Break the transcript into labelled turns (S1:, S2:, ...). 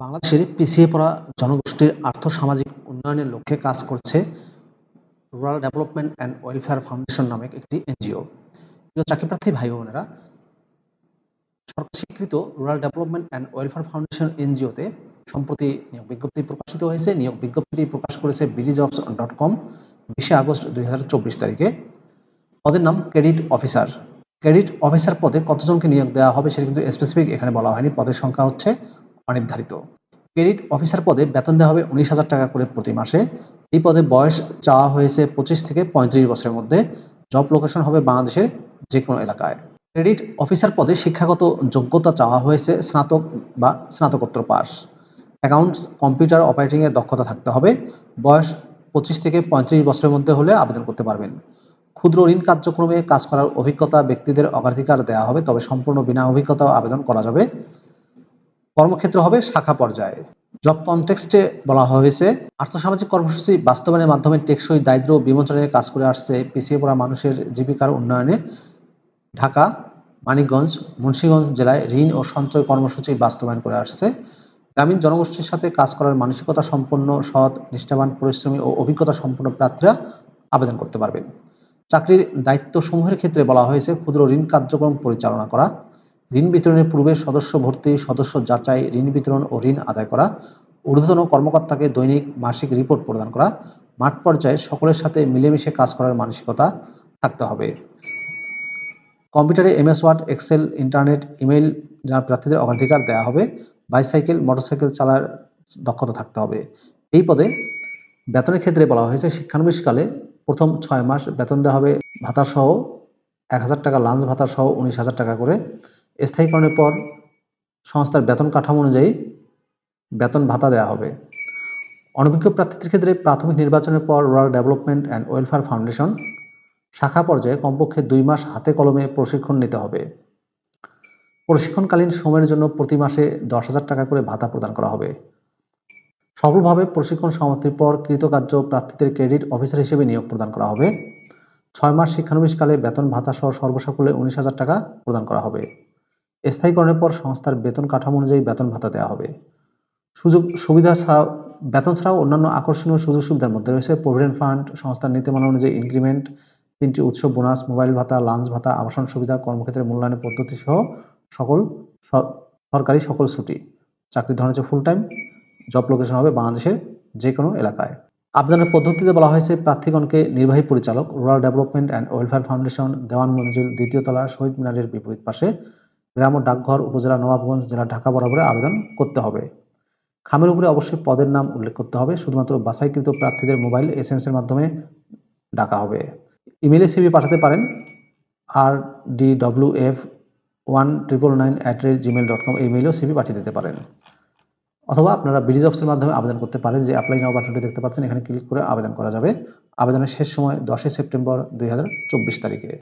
S1: বাংলাদেশের পিছিয়ে পড়া জনগোষ্ঠীর আর্থ-সামাজিক উন্নয়নের লক্ষ্যে কাজ করছে rural development and welfare foundation নামক একটি এনজিও। প্রিয় চাকরিপ্রার্থী ভাই বোনেরা, সরকার স্বীকৃত rural development and welfare foundation এনজিওতে সম্প্রতি নিয়োগ বিজ্ঞপ্তি প্রকাশিত হয়েছে। নিয়োগ বিজ্ঞপ্তিটি প্রকাশ করেছে বিডি জবস ডট কম বিশে আগস্ট দুই হাজার চব্বিশ তারিখে। পদের নাম ক্রেডিট অফিসার ক্রেডিট অফিসার পদে কতজনকে নিয়োগ দেওয়া হবে সেটা কিন্তু স্পেসিফিক এখানে বলা হয়নি। পদের সংখ্যা হচ্ছে অনির্ধারিত। ক্রেডিট অফিসার পদে বেতন দেওয়া হবে উনিশ হাজার টাকা করে প্রতি মাসে। এই পদে বয়স চাওয়া হয়েছে পঁচিশ থেকে পঁয়ত্রিশ বছরের মধ্যে। জব লোকেশন হবে বাংলাদেশের যে কোনো এলাকায়। ক্রেডিট অফিসার পদে শিক্ষাগত যোগ্যতা চাওয়া হয়েছে স্নাতক বা স্নাতকোত্তর পাস। অ্যাকাউন্টস, কম্পিউটার অপারেটিংয়ে দক্ষতা থাকতে হবে। বয়স পঁচিশ থেকে পঁয়ত্রিশ বছরের মধ্যে হলে আবেদন করতে পারবেন। ক্ষুদ্র ঋণ কার্যক্রমে কাজ করার অভিজ্ঞতা ব্যক্তিদের অগ্রাধিকার দেওয়া হবে, তবে সম্পূর্ণ বিনা অভিজ্ঞতাও আবেদন করা যাবে। কর্মক্ষেত্র হবে শাখা পর্যায়ে। জব কনটেক্সটে বলা হয়েছে, আর্থসামাজিক কর্মসূচি বাস্তবায়নের মাধ্যমে টেকসই দারিদ্র বিমোচনে কাজ করে আসছে পিছিয়ে পড়া মানুষের জীবিকার উন্নয়নে। ঢাকা, মানিকগঞ্জ, মুন্সিগঞ্জ জেলায় ঋণ ও সঞ্চয় কর্মসূচি বাস্তবায়ন করে আসছে। গ্রামীণ জনগোষ্ঠীর সাথে কাজ করার মানসিকতা সম্পন্ন, সৎ, নিষ্ঠাবান, পরিশ্রমী ও অভিজ্ঞতা সম্পন্ন প্রার্থীরা আবেদন করতে পারবেন। চাকরির দায়িত্বসমূহের ক্ষেত্রে বলা হয়েছে, ক্ষুদ্র ঋণ কার্যক্রম পরিচালনা করা। ঋণ বিতরণের পূর্বে সদস্য ভর্তি, সদস্য যাচাই, ঋণ বিতরণ ও ঋণ আদায় করা, ঊর্ধ্বতন কর্মকর্তাকে দৈনিক মাসিক রিপোর্ট প্রদান করা, মাঠ পর্যায়ে সকলের সাথে মিলেমিশে কাজ করার মানসিকতা থাকতে হবে। কম্পিউটারে MS Word, Excel, internet, email যারা প্রার্থীদের অগ্রাধিকার দেওয়া হবে, বাইসাইকেল, মোটরসাইকেল চালার দক্ষতা থাকতে হবে। এই পদে বেতনের ক্ষেত্রে বলা হয়েছে, শিক্ষানবিশকালে প্রথম ছয় মাস বেতন দেওয়া হবে ভাতা সহ এক হাজার টাকা, লাঞ্চ ভাতা সহ উনিশ হাজার টাকা করে। স্থায়ীকরণের পর সংস্থার বেতন কাঠামো অনুযায়ী বেতন ভাতা দেওয়া হবে। অনভিজ্ঞ প্রার্থীদের ক্ষেত্রে প্রাথমিক নির্বাচনের পর rural development and welfare foundation শাখা পর্যায়ে কমপক্ষে দুই মাস হাতে কলমে প্রশিক্ষণ নিতে হবে। প্রশিক্ষণকালীন সময়ের জন্য প্রতি মাসে দশ হাজার টাকা করে ভাতা প্রদান করা হবে। সফলভাবে প্রশিক্ষণ সমাপ্তির পর কৃতকার্য প্রার্থীদের ক্রেডিট অফিসার হিসেবে নিয়োগ প্রদান করা হবে। ছয় মাস শিক্ষানবিশকালে বেতন ভাতা সহ সর্বসাকুল্যে উনিশ হাজার টাকা প্রদান করা হবে। স্থায়ীকরণের পর সংস্থার বেতন কাঠামো অনুযায়ী বেতন ভাতা দেওয়া হবে। সুযোগ সুবিধা ছাড়াও বেতন ছাড়াও অন্যান্য আকর্ষণীয় সুযোগ সুবিধার মধ্যে রয়েছে প্রভিডেন্ট ফান্ড সংস্থার নীতিমালা অনুযায়ী ইনক্রিমেন্ট তিনটি উৎস বোনাস মোবাইল ভাতা লাঞ্চ ভাতা, আবাসন সুবিধা, কর্মক্ষেত্রে মূল্যায়নের পদ্ধতি সহ সকল সরকারি সকল ছুটি। চাকরির ধরন হচ্ছে ফুল টাইম জব লোকেশন হবে বাংলাদেশের যে কোনো এলাকায়। আবেদনের পদ্ধতিতে বলা হয়েছে, প্রার্থীগণকে নির্বাহী পরিচালক rural development and welfare foundation Dewan Manzil, দ্বিতীয় তলা, শহীদ মিনারের বিপরীত পাশে গ্রাম ও ডাকঘর, উপজেলা নবাবগঞ্জ, জেলা ঢাকা বরাবরে আবেদন করতে হবে। খামের উপরে অবশ্যই পদের নাম উল্লেখ করতে হবে। শুধুমাত্র বাছাইকৃত প্রার্থীদের মোবাইল এস এম এর মাধ্যমে ডাকা হবে। ইমেলে সিভি পাঠাতে পারেন R D W F one triple nine at rate Gmail dot com এই মেইলেও সিভি পাঠিয়ে দিতে পারেন। অথবা আপনারা ব্রিজ অফিসের মাধ্যমে আবেদন করতে পারেন। যে অ্যাপ্লাই নাও বাটনটি দেখতে পাচ্ছেন, এখানে ক্লিক করে আবেদন করা যাবে। আবেদনের শেষ সময় দশই সেপ্টেম্বর দুই হাজার চব্বিশ তারিখে।